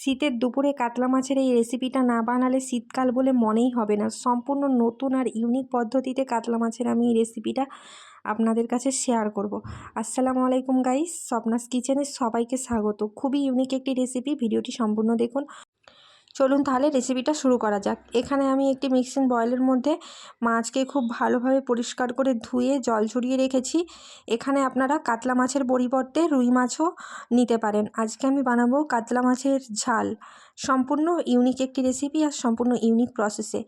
শীতের দুপুরে কাতলা মাছের এই রেসিপিটা না বানালে শীতকাল বলে মনেই হবে না। সম্পূর্ণ নতুন আর ইউনিক পদ্ধতিতে কাতলা মাছের আমি এই রেসিপিটা আপনাদের কাছে শেয়ার করব। আসসালামু আলাইকুম গাইস স্বপ্নাস কিচেনে সবাইকে স্বাগত। খুবই ইউনিক একটি রেসিপি ভিডিওটি সম্পূর্ণ দেখুন। চলুন তাহলে রেসিপিটা শুরু করা যাক। এখানে আমি একটি মিক্সিং বয়েলের মধ্যে মাছকে খুব ভালোভাবে পরিষ্কার করে ধুয়ে জল ঝরিয়ে রেখেছি। এখানে আপনারা কাতলা মাছের পরিবর্তে রুই মাছও নিতে পারেন। আজকে আমি বানাবো কাতলা মাছের ঝাল। সম্পূর্ণ ইউনিক একটি রেসিপি আর সম্পূর্ণ ইউনিক প্রসেসে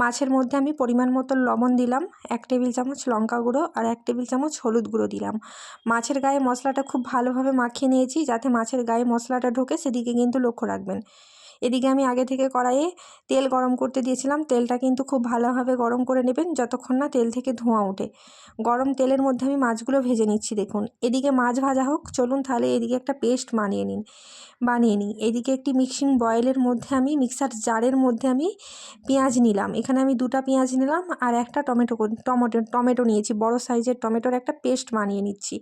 মাছের মধ্যে আমি পরিমাণ মতো লবণ দিলাম, এক টেবিল চামচ লঙ্কা গুঁড়ো আর এক টেবিল চামচ হলুদ গুঁড়ো দিলাম। মাছের গায়ে মশলাটা খুব ভালোভাবে মাখিয়ে নিয়েছি যাতে মাছের গায়ে মশলাটা ঢোকে সেদিকে কিন্তু লক্ষ্য রাখবেন। এদিকে আমি আগে থেকে কড়াইয়ে তেল গরম করতে দিয়েছিলাম। তেলটা কিন্তু খুব ভালোভাবে গরম করে নেবেন যতক্ষণ না তেল থেকে ধোঁয়া ওঠে। গরম তেলের মধ্যে আমি মাছগুলো ভেজে নিচ্ছি, দেখুন। এদিকে মাছ ভাজা হোক, চলুন তাহলে এদিকে একটা পেস্ট বানিয়ে নিন, বানিয়ে নিই। এদিকে একটি মিক্সিং বয়েলের মধ্যে আমি, মিক্সার জারের মধ্যে আমি পেঁয়াজ নিলাম। এখানে আমি দুটা পেঁয়াজ নিলাম আর একটা টমেটো টমেটো টমেটো নিয়েছি। বড় সাইজের টমেটোর একটা পেস্ট বানিয়ে নিচ্ছি।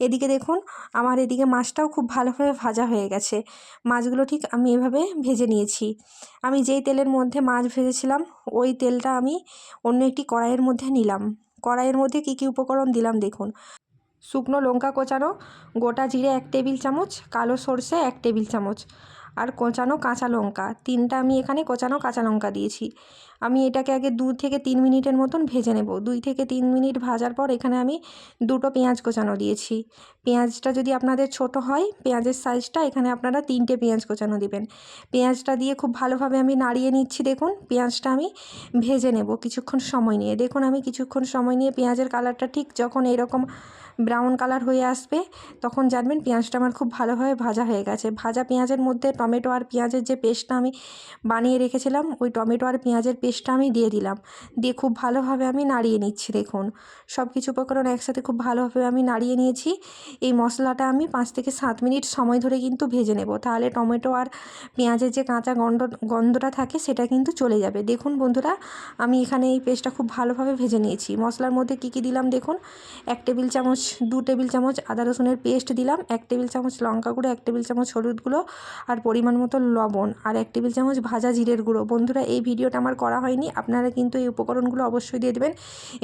এদিকে দেখুন, আমার এদিকে মাছটাও খুব ভালোভাবে ভাজা হয়ে গেছে। মাছগুলো ঠিক আমি এভাবে ভেজে নিয়েছি। আমি যেই তেলের মধ্যে মাছ ভেজেছিলাম, ওই তেলটা আমি অন্য একটি কড়াইয়ের মধ্যে নিলাম। কড়াইয়ের মধ্যে কী কী উপকরণ দিলাম দেখুন। শুকনো লঙ্কা কোচানো, গোটা জিরে এক টেবিল চামচ, কালো সর্ষে এক টেবিল চামচ, আর কোচানো কাঁচা লঙ্কা। তিনটা আমি এখানে কোচানো কাঁচা লঙ্কা দিয়েছি। আমি এটাকে আগে দু থেকে তিন মিনিটের মতন ভেজে নেব। দুই থেকে তিন মিনিট ভাজার পর এখানে আমি দুটো পেঁয়াজ কোচানো দিয়েছি। পেঁয়াজটা যদি আপনাদের ছোট হয়, পেঁয়াজের সাইজটা এখানে আপনারা তিনটে পেঁয়াজ কোচানো দিবেন। পেঁয়াজটা দিয়ে খুব ভালোভাবে আমি নাড়িয়ে নিচ্ছি দেখুন, পেঁয়াজটা আমি ভেজে নেব কিছুক্ষণ সময় নিয়ে। দেখুন আমি কিছুক্ষণ সময় নিয়ে পেঁয়াজের কালারটা ঠিক যখন এরকম ব্রাউন কালার হয়ে আসবে, তখন জানবেন পেঁয়াজটা আমার খুব ভালোভাবে ভাজা হয়ে গেছে। ভাজা পেঁয়াজের মধ্যে টমেটো আর পেঁয়াজের যে পেস্টটা আমি বানিয়ে রেখেছিলাম, ওই টমেটো আর পেঁয়াজের পেস্টটা আমি দিয়ে দিলাম। দিয়ে খুব ভালোভাবে আমি নাড়িয়ে নিচ্ছি, দেখুন। সব কিছু উপকরণ একসাথে খুব ভালোভাবে আমি নাড়িয়ে নিয়েছি। এই মশলাটা আমি পাঁচ থেকে সাত মিনিট সময় ধরে কিন্তু ভেজে নেব। তাহলে টমেটো আর পেঁয়াজের যে কাঁচা গন্ধ, গন্ধটা থাকে সেটা কিন্তু চলে যাবে। দেখুন বন্ধুরা, আমি এখানে এই পেস্টটা খুব ভালোভাবে ভেজে নিয়েছি। মশলার মধ্যে কী কী দিলাম দেখুন? এক টেবিল চামচ, দু টেবিল চামচ আদা রসুনের পেস্ট দিলাম, এক টেবিল চামচ লঙ্কা গুঁড়ো, এক টেবিল চামচ হলুদ গুঁড়ো আর পরিমাণ মতো লবণ আর এক টেবিল চামচ ভাজা জিরের গুঁড়ো। বন্ধুরা, এই ভিডিওটা আমার করা হয়নি, আপনারা কিন্তু এই উপকরণগুলো অবশ্যই দিয়ে দেবেন।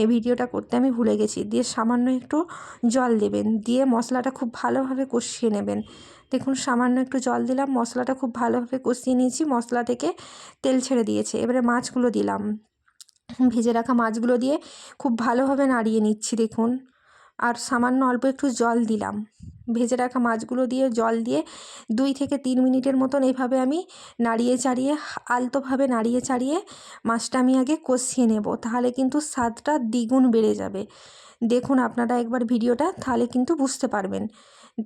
এই ভিডিওটা করতে আমি ভুলে গেছি। দিয়ে সামান্য একটু জল দেবেন। দিয়ে মশলাটা খুব ভালোভাবে কষিয়ে নেবেন। দেখুন, সামান্য একটু জল দিলাম, মশলাটা খুব ভালোভাবে কষিয়ে নিয়েছি। মশলা থেকে তেল ছেড়ে দিয়েছে। এবারে মাছগুলো দিলাম। ভেজে রাখা মাছগুলো দিয়ে খুব ভালোভাবে নাড়িয়ে নিচ্ছি, দেখুন। আর সামান্য অল্প একটু জল দিলাম। ভেজে রাখা মাছগুলো দিয়ে, জল দিয়ে দুই থেকে তিন মিনিটের মতন এভাবে আমি নাড়িয়ে চাড়িয়ে, আলতোভাবে নাড়িয়ে চাড়িয়ে মাছটা আমি আগে কষিয়ে নেব। তাহলে কিন্তু স্বাদটা দ্বিগুণ বেড়ে যাবে। দেখুন আপনারা একবার ভিডিওটা, তাহলে কিন্তু বুঝতে পারবেন।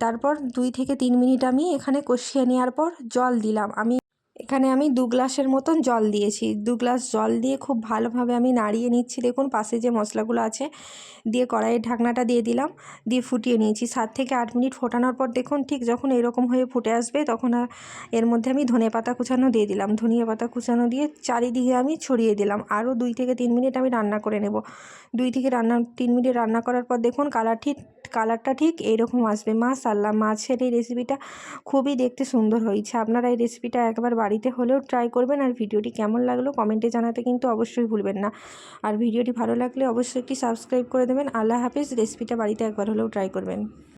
তারপর দুই থেকে তিন মিনিট আমি এখানে কষিয়ে নেওয়ার পর জল দিলাম। আমি এখানে আমি দু গ্লাসের মতন জল দিয়েছি। দু গ্লাস জল দিয়ে খুব ভালোভাবে আমি নাড়িয়ে নিচ্ছি। দেখুন, পাশে যে মশলাগুলো আছে, দিয়ে কড়াইয়ের ঢাকনাটা দিয়ে দিলাম, দিয়ে ফুটিয়ে নিয়েছি। সাত থেকে আট মিনিট ফোটানোর পর দেখুন, ঠিক যখন এরকম হয়ে ফুটে আসবে, তখন এর মধ্যে আমি ধনে পাতা কুচানো দিয়ে দিলাম। ধনিয়া পাতা কুচানো দিয়ে চারিদিকে আমি ছড়িয়ে দিলাম। আরও দুই থেকে তিন মিনিট আমি রান্না করে নেব। দুই থেকে রান্না, তিন মিনিট রান্না করার পর দেখুন, কালার ঠিক, কালারটা ঠিক এইরকম আসবে। মাশাল্লাহ মাছের এই রেসিপিটা খুবই দেখতে সুন্দর হয়েছে। আপনারা এই রেসিপিটা একবার বাড়িতে হলেও ট্রাই করবেন আর ভিডিওটি কেমন লাগল কমেন্টে জানাতে কিন্তু অবশ্যই ভুলবেন না। আর ভিডিওটি ভালো লাগলে অবশ্যই একটি সাবস্ক্রাইব করে দেবেন। আল্লাহ হাফিজ। রেসিপিটা বাড়িতে একবার হলেও ট্রাই করবেন।